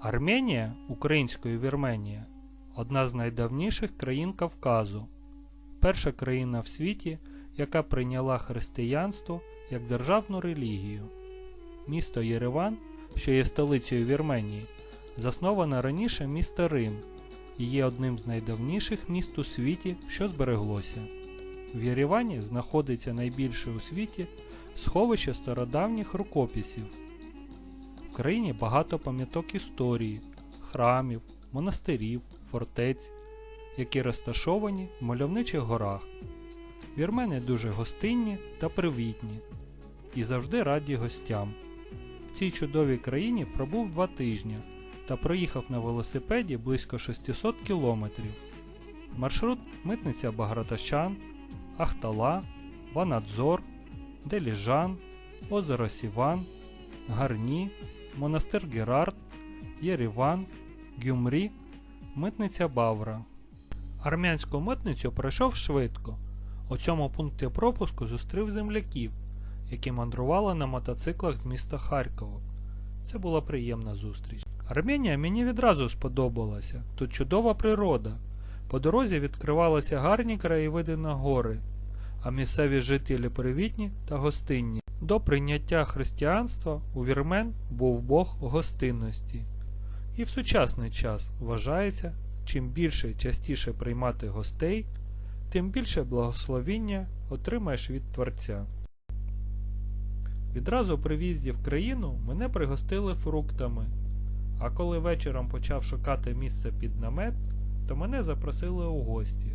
Арменія, українською Вірменія, одна з найдавніших країн Кавказу, перша країна в світі, яка прийняла християнство як державну релігію. Місто Єреван, що є столицею Вірменії, засноване раніше місто Рим і є одним з найдавніших міст у світі, що збереглося. В Єревані знаходиться найбільше у світі сховище стародавніх рукописів. В країні багато пам'яток історії, храмів, монастирів, фортець, які розташовані в мальовничих горах. Вірмени дуже гостинні та привітні і завжди раді гостям. В цій чудовій країні пробув два тижні та проїхав на велосипеді близько 600 кілометрів. Маршрут Митниця Багратащан, Ахтала, Ванадзор, Деліжан, Озеро Сіван, Гарні, Монастир Герард, Єріван, Гюмрі, Митниця Бавра. Армянську митницю пройшов швидко. У цьому пункті пропуску зустрів земляків, які мандрували на мотоциклах з міста Харкова. Це була приємна зустріч. Арменія мені відразу сподобалася. Тут чудова природа. По дорозі відкривалися гарні краєвиди на гори, а місцеві жителі привітні та гостинні. До прийняття християнства у вірмен був Бог гостинності. І в сучасний час вважається, чим більше і частіше приймати гостей, тим більше благословіння отримаєш від Творця. Відразу при в'їзді в країну мене пригостили фруктами, а коли вечором почав шукати місце під намет, то мене запросили у гості.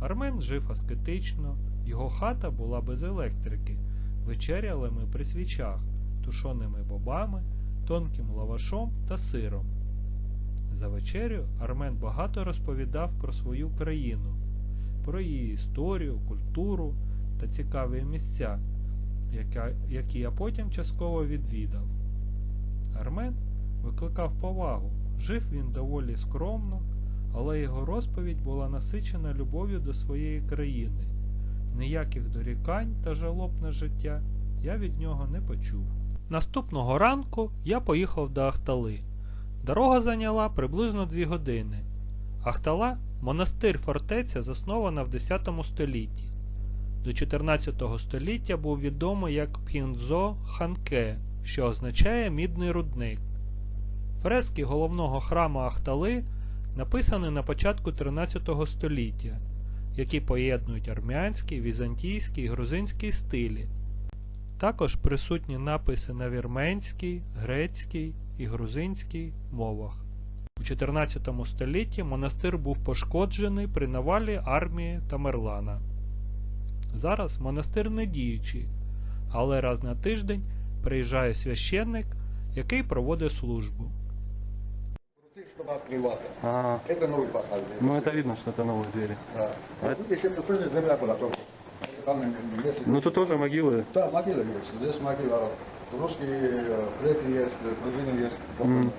Армен жив аскетично, його хата була без електрики, вечеряли ми при свічах, тушоними бобами, тонким лавашом та сиром. За вечерю Армен багато розповідав про свою країну, про її історію, культуру та цікаві місця, які я потім частково відвідав. Армен викликав повагу, жив він доволі скромно, але його розповідь була насичена любов'ю до своєї країни. Ніяких дорікань та жалоб на життя я від нього не почув. Наступного ранку я поїхав до Ахтали. Дорога зайняла приблизно 2 години. Ахтала монастир фортеця заснована в 10 столітті. До 14 століття був відомий як Пхінзо Ханке, що означає мідний рудник. Фрески головного храму Ахтали написані на початку 13 століття, які поєднують армянський, візантійський і грузинський стилі. Також присутні написи на вірменській, грецькій і грузинській мовах. У 14 столітті монастир був пошкоджений при навалі армії Тамерлана. Зараз монастир не діючий, але раз на тиждень приїжджає священник, який проводить службу. Крутых, чтобы открываться. А, Это новый посад. ну это видно, что это новые двери. Да. А А тут еще пустынная земля была только. Там есть. Ну тут тоже могилы. Да, могила есть. Здесь могила. Русские, э, греки есть, грузины есть. М.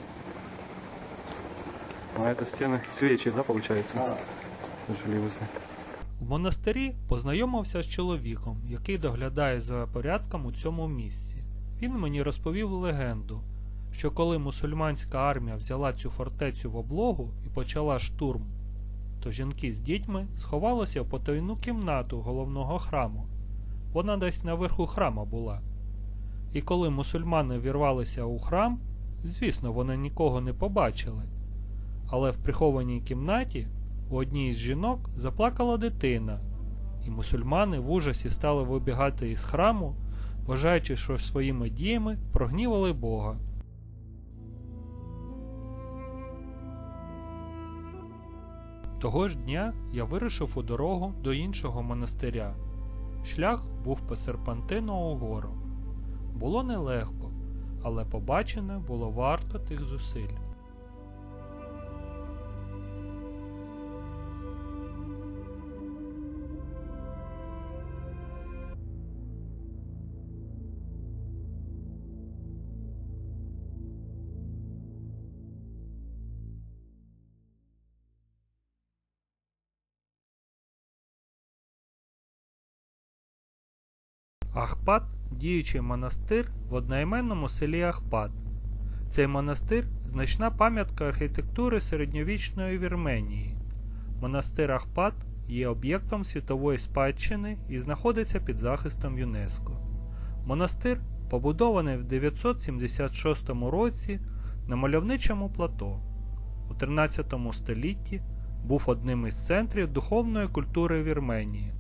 А это стены свечи, да, получается? А, Жили возле. В монастирі познайомився з чоловіком, який доглядає за порядком у цьому місці. Він мені розповів легенду, що коли мусульманська армія взяла цю фортецю в облогу і почала штурм, то жінки з дітьми сховалися в потайну кімнату головного храму. Вона десь наверху храма була. І коли мусульмани вірвалися у храм, звісно, вони нікого не побачили. Але в прихованій кімнаті у одній із жінок заплакала дитина, і мусульмани в ужасі стали вибігати із храму, вважаючи, що своїми діями прогнівали Бога. Того ж дня я вирушив у дорогу до іншого монастиря. Шлях був по серпантину угору. Було нелегко, але побачене було варто тих зусиль. Ахпат діючий монастир в одноіменному селі Ахпат. Цей монастир значна пам'ятка архітектури середньовічної Вірменії. Монастир Ахпат є об'єктом світової спадщини і знаходиться під захистом ЮНЕСКО. Монастир побудований в 976 році на мальовничому плато. У 13 столітті був одним із центрів духовної культури Вірменії.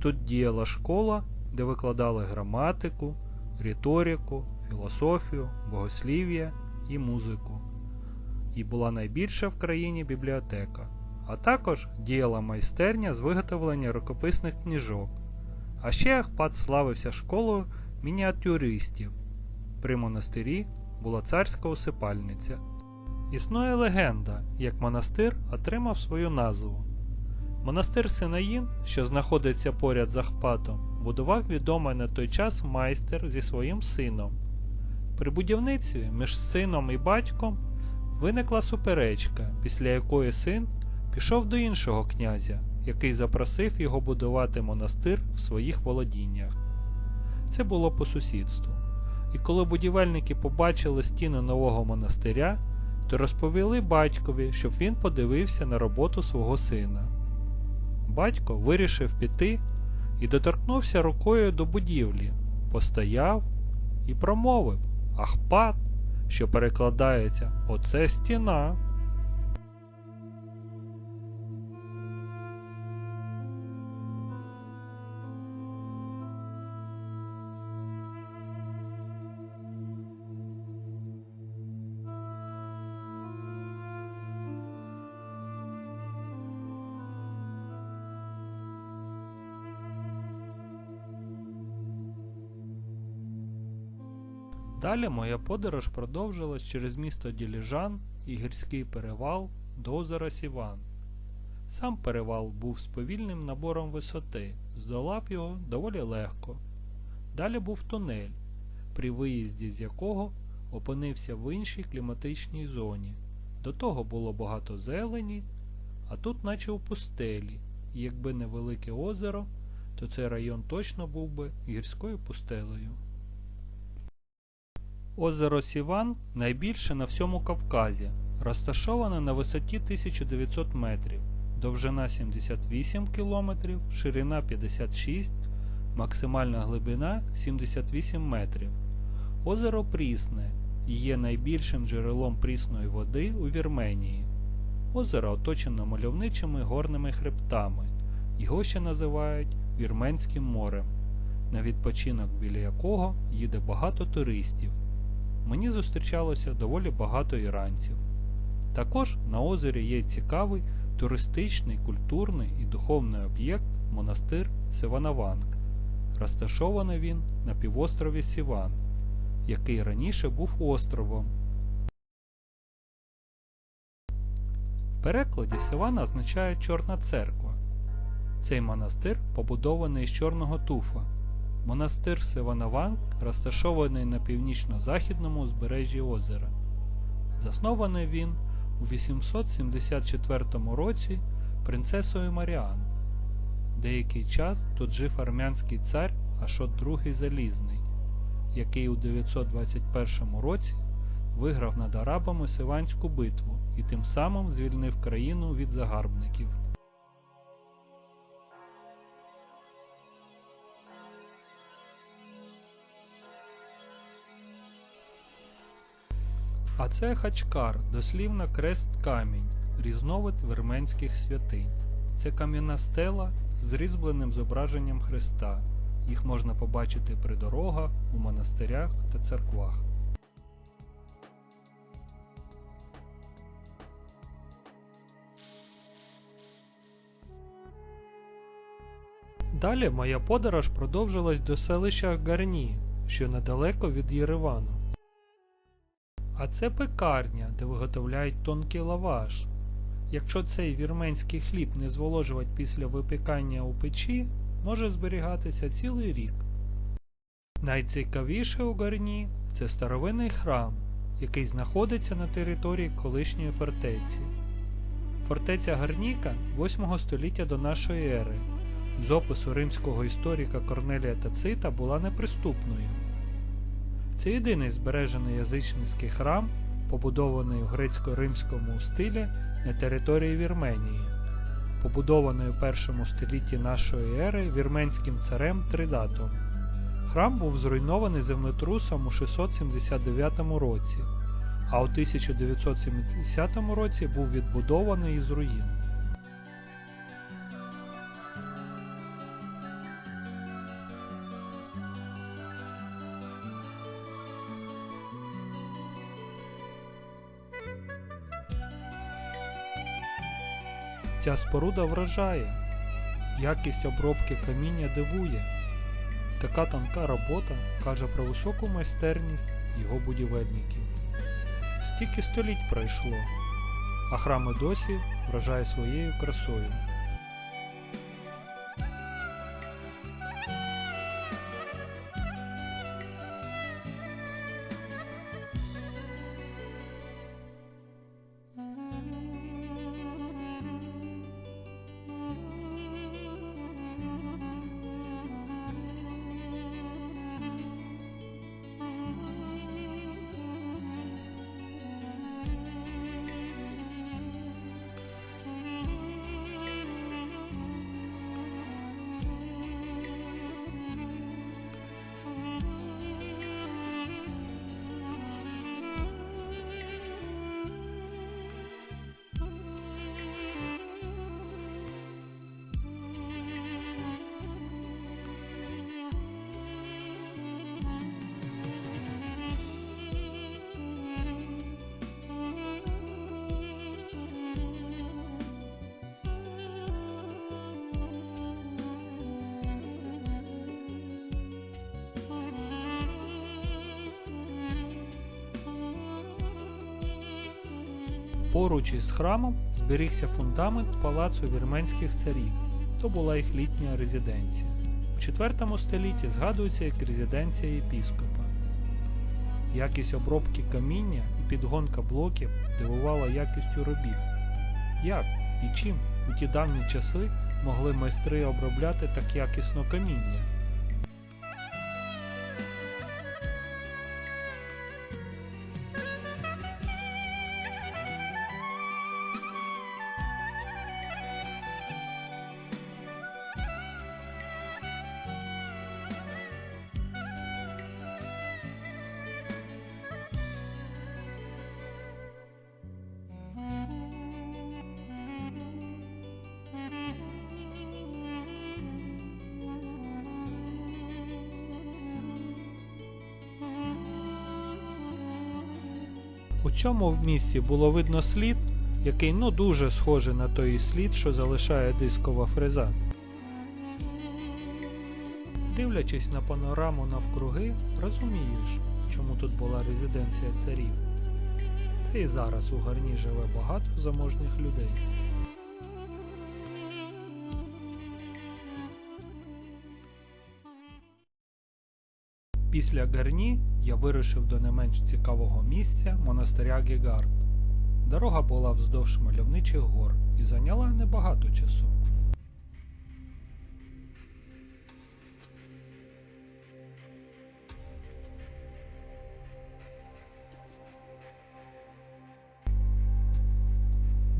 Тут діяла школа, де викладали граматику, риторику, філософію, богослів'я і музику. І була найбільша в країні бібліотека, а також діяла майстерня з виготовлення рукописних книжок. А ще Ахпат славився школою мініатюристів. При монастирі була царська усипальниця. Існує легенда, як монастир отримав свою назву. Монастир Синаїн, що знаходиться поряд з Ахпатом, будував відомий на той час майстер зі своїм сином. При будівництві між сином і батьком виникла суперечка, після якої син пішов до іншого князя, який запросив його будувати монастир в своїх володіннях. Це було по сусідству. І коли будівельники побачили стіни нового монастиря, то розповіли батькові, щоб він подивився на роботу свого сина. Батько вирішив піти і доторкнувся рукою до будівлі, постояв і промовив Ахпат, що перекладається Оце стіна. Далі моя подорож продовжилась через місто Діліжан і гірський перевал до озера Сіван. Сам перевал був з повільним набором висоти, здолав його доволі легко. Далі був тунель, при виїзді з якого опинився в іншій кліматичній зоні. До того було багато зелені, а тут наче у пустелі, і якби не велике озеро, то цей район точно був би гірською пустелею. Озеро Сіван найбільше на всьому Кавказі, розташоване на висоті 1900 метрів, довжина 78 км, ширина 56, максимальна глибина 78 метрів. Озеро прісне є найбільшим джерелом прісної води у Вірменії. Озеро оточено мальовничими горними хребтами, його ще називають Вірменським морем, на відпочинок біля якого їде багато туристів мені зустрічалося доволі багато іранців. Також на озері є цікавий туристичний, культурний і духовний об'єкт монастир Сиванаванг. Розташований він на півострові Сіван, який раніше був островом. В перекладі Сиван означає Чорна церква. Цей монастир побудований з чорного туфа. Монастир Севанаванг розташований на північно-західному узбережжі озера. Заснований він у 874 році принцесою Маріан. Деякий час тут жив армянський цар Ашот II Залізний, який у 921 році виграв над арабами Сиванську битву і тим самим звільнив країну від загарбників. А це Хачкар, дослівно крест камінь, різновид вірменських святинь. Це кам'яна стела з різьбленим зображенням Христа. Їх можна побачити при дорогах, у монастирях та церквах. Далі моя подорож продовжилась до селища Гарні, що недалеко від Єревану. А це пекарня, де виготовляють тонкий лаваш. Якщо цей вірменський хліб не зволожувати після випікання у печі, може зберігатися цілий рік. Найцікавіше у Гарні це старовинний храм, який знаходиться на території колишньої фортеці. Фортеця Гарніка 8 століття до нашої ери. З опису римського історика Корнелія Тацита була неприступною. Це єдиний збережений язичницький храм, побудований у грецько-римському стилі на території Вірменії, побудований у першому столітті нашої ери вірменським царем Тридатом. Храм був зруйнований землетрусом у 679 році, а у 1970 році був відбудований із руїн. Ця споруда вражає, якість обробки каміння дивує. Така тонка робота каже про високу майстерність його будівельників. Стільки століть пройшло, а храм і досі вражає своєю красою. Поруч із храмом зберігся фундамент палацу вірменських царів. То була їх літня резиденція. У IV столітті згадується як резиденція єпіскопа. Якість обробки каміння і підгонка блоків дивувала якістю робіт. Як і чим у ті давні часи могли майстри обробляти так якісно каміння? У цьому місці було видно слід, який ну дуже схожий на той слід, що залишає дискова фреза. Дивлячись на панораму навкруги, розумієш, чому тут була резиденція царів. Та і зараз у гарні живе багато заможних людей. Після Гарні я вирушив до не менш цікавого місця монастиря Гегард. Дорога була вздовж мальовничих гор і зайняла небагато часу.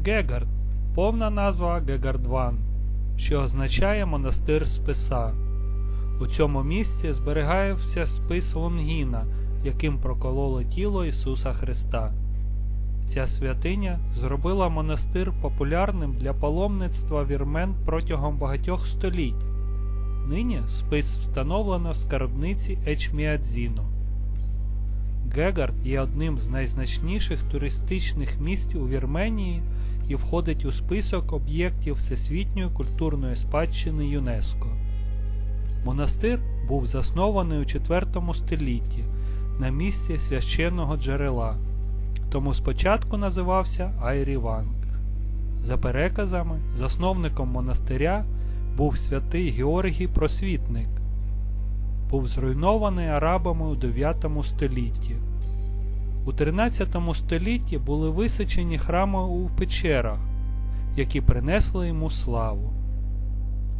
Гегард повна назва Гегардван, що означає монастир списа. У цьому місці зберігався спис Лонгіна, яким прокололи тіло Ісуса Христа. Ця святиня зробила монастир популярним для паломництва вірмен протягом багатьох століть. Нині спис встановлено в скарбниці Ечміадзіно. Гегард є одним з найзначніших туристичних місць у Вірменії і входить у список об'єктів Всесвітньої культурної спадщини ЮНЕСКО. Монастир був заснований у IV столітті на місці священного джерела, тому спочатку називався Айріванг. За переказами, засновником монастиря був святий Георгій Просвітник. Був зруйнований арабами у 9 столітті. У 13 столітті були височені храми у печерах, які принесли йому славу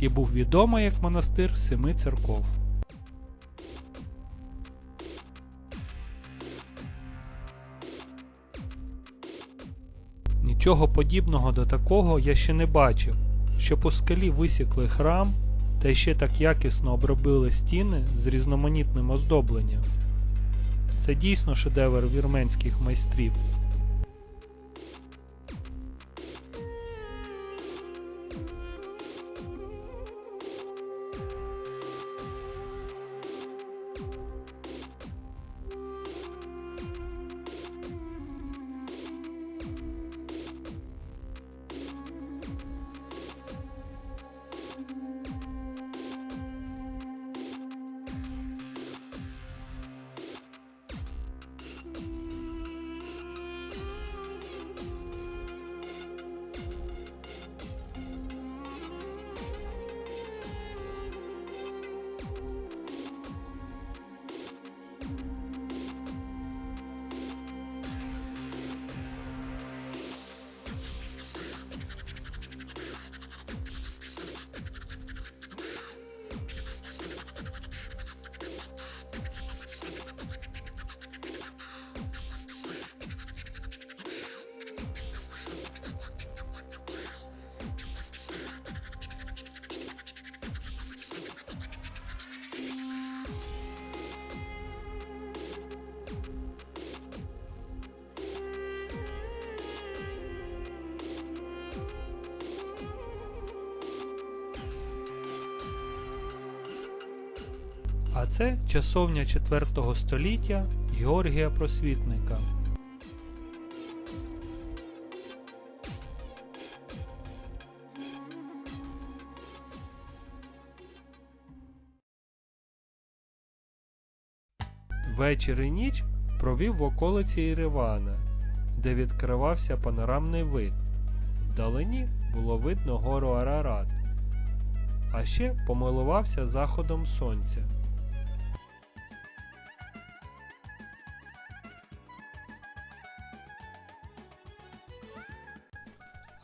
і був відомий як монастир Семи церков. Нічого подібного до такого я ще не бачив, щоб у скалі висікли храм та ще так якісно обробили стіни з різноманітним оздобленням. Це дійсно шедевр вірменських майстрів. А це часовня 4 століття Георгія Просвітника. Вечір і ніч провів в околиці Єревана, де відкривався панорамний вид. Вдалині було видно гору Арарат, а ще помилувався заходом сонця.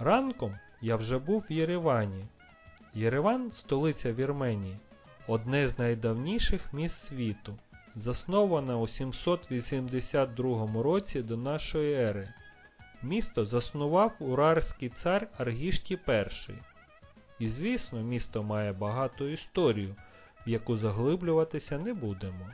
Ранком я вже був в Єревані. Єреван столиця Вірменії, одне з найдавніших міст світу, засноване у 782 році до нашої ери. Місто заснував урарський цар Аргішті І. І звісно, місто має багату історію, в яку заглиблюватися не будемо.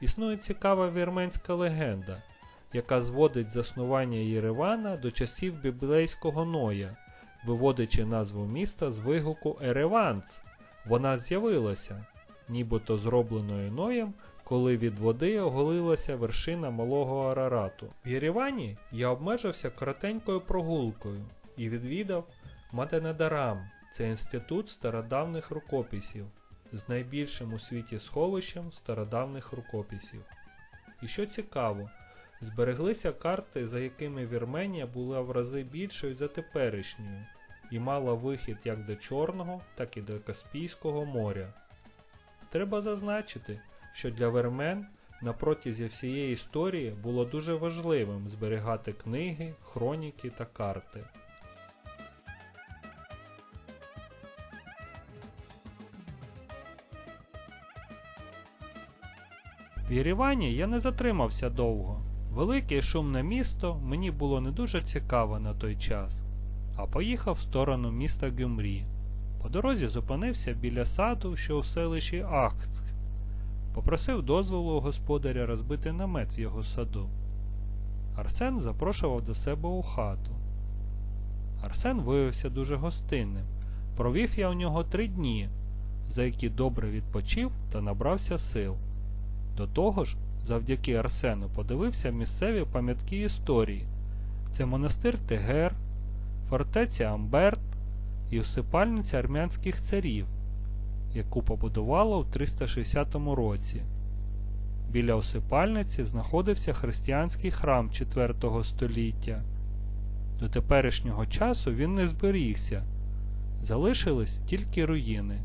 Існує цікава вірменська легенда, яка зводить заснування Єревана до часів біблейського Ноя, виводячи назву міста з вигуку Ереванц. Вона з'явилася, нібито зробленою Ноєм, коли від води оголилася вершина малого Арарату. В Єревані я обмежився коротенькою прогулкою і відвідав Матенедарам. Це інститут стародавних рукописів з найбільшим у світі сховищем стародавних рукописів. І що цікаво, збереглися карти, за якими Вірменія була в рази більшою за теперішньою, і мала вихід як до Чорного, так і до Каспійського моря. Треба зазначити, що для вірмен на протязі всієї історії було дуже важливим зберігати книги, хроніки та карти. В Єревані я не затримався довго. Велике і шумне місто мені було не дуже цікаво на той час, а поїхав в сторону міста Гюмрі. По дорозі зупинився біля саду, що у селищі Ахцк. Попросив дозволу у господаря розбити намет в його саду. Арсен запрошував до себе у хату. Арсен виявився дуже гостинним. Провів я у нього три дні, за які добре відпочив та набрався сил. До того ж, завдяки Арсену подивився місцеві пам'ятки історії. Це монастир Тегер, фортеця Амберт і усипальниця армянських царів, яку побудувало в 360 році. Біля усипальниці знаходився християнський храм 4 століття. До теперішнього часу він не зберігся, залишились тільки руїни.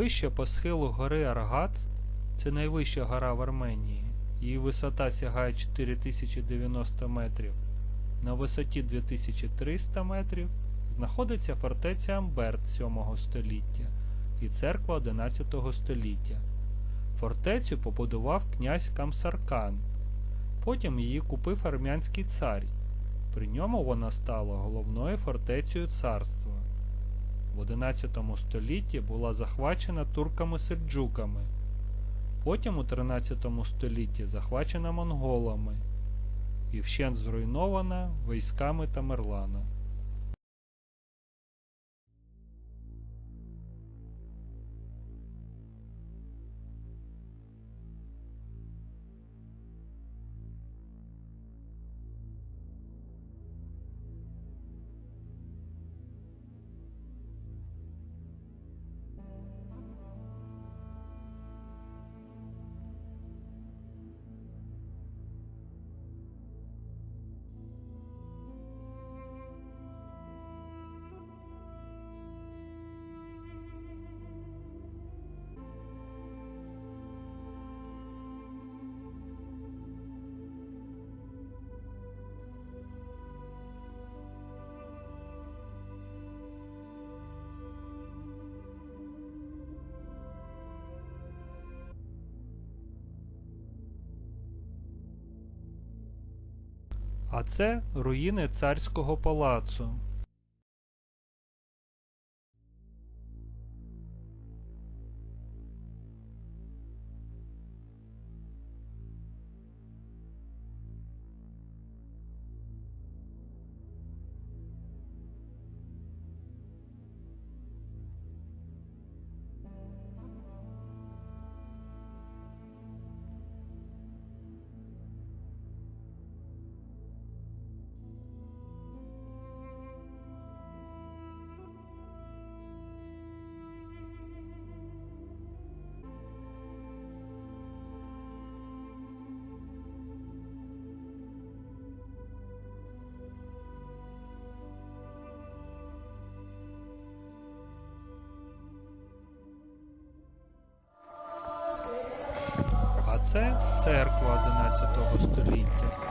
Вище по схилу гори Аргац, це найвища гора в Арменії, її висота сягає 4090 метрів. На висоті 2300 метрів знаходиться фортеця Амберт 7 століття і церква 11 століття. Фортецю побудував князь Камсаркан. Потім її купив армянський цар. При ньому вона стала головною фортецею царства. В 11 столітті була захвачена турками-сельджуками. Потім у 13 столітті захвачена монголами і вщент зруйнована військами Тамерлана. А це руїни царського палацу. Це церква 11 століття.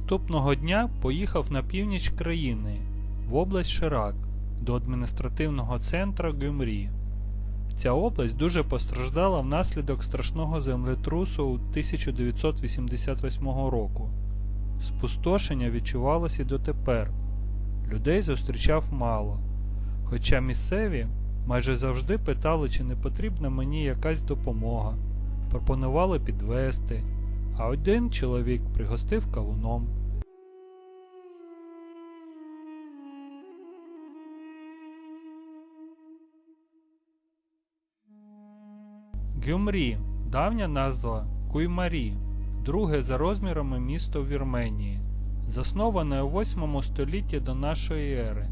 Наступного дня поїхав на північ країни, в область Ширак, до адміністративного центра Гюмрі. Ця область дуже постраждала внаслідок страшного землетрусу 1988 року. Спустошення відчувалося дотепер. Людей зустрічав мало. Хоча місцеві майже завжди питали, чи не потрібна мені якась допомога, пропонували підвести, а один чоловік пригостив кавуном. Гюмрі давня назва Куймарі, друге за розмірами місто Вірменії, засноване у 8 столітті до нашої ери,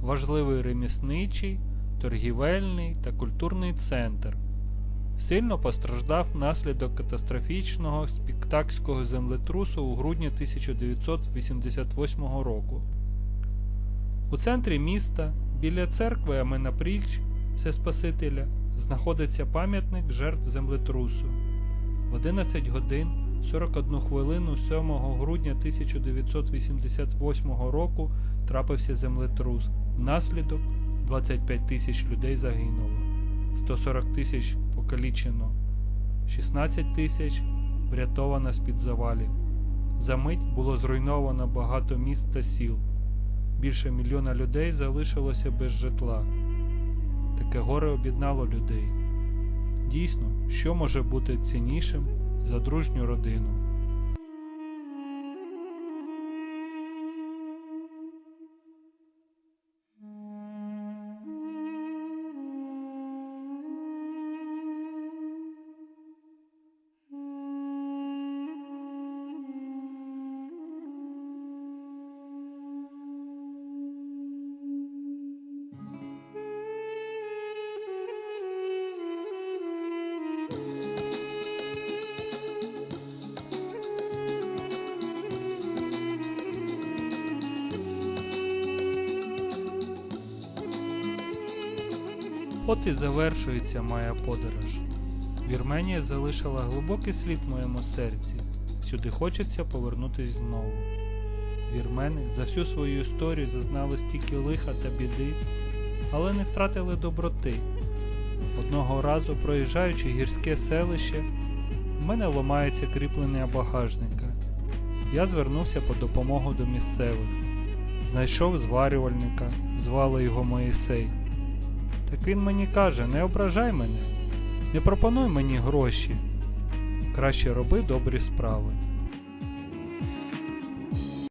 важливий ремісничий, торгівельний та культурний центр. Сильно постраждав внаслідок катастрофічного спіктакського землетрусу у грудні 1988 року. У центрі міста, біля церкви Аменапріч, Всеспасителя, знаходиться пам'ятник жертв землетрусу. В 11 годин 41 хвилину 7 грудня 1988 року трапився землетрус. Внаслідок 25 тисяч людей загинуло, 140 тисяч покалічено, 16 тисяч врятовано з-під завалів. За мить було зруйновано багато міст та сіл. Більше мільйона людей залишилося без житла. Таке горе об'єднало людей. Дійсно, що може бути ціннішим за дружню родину? От і завершується моя подорож. Вірменія залишила глибокий слід в моєму серці. Сюди хочеться повернутись знову. Вірмени за всю свою історію зазнали стільки лиха та біди, але не втратили доброти. Одного разу, проїжджаючи гірське селище, в мене ламається кріплення багажника. Я звернувся по допомогу до місцевих. Знайшов зварювальника, звали його Моїсей. Так він мені каже: не ображай мене, не пропонуй мені гроші. Краще роби добрі справи.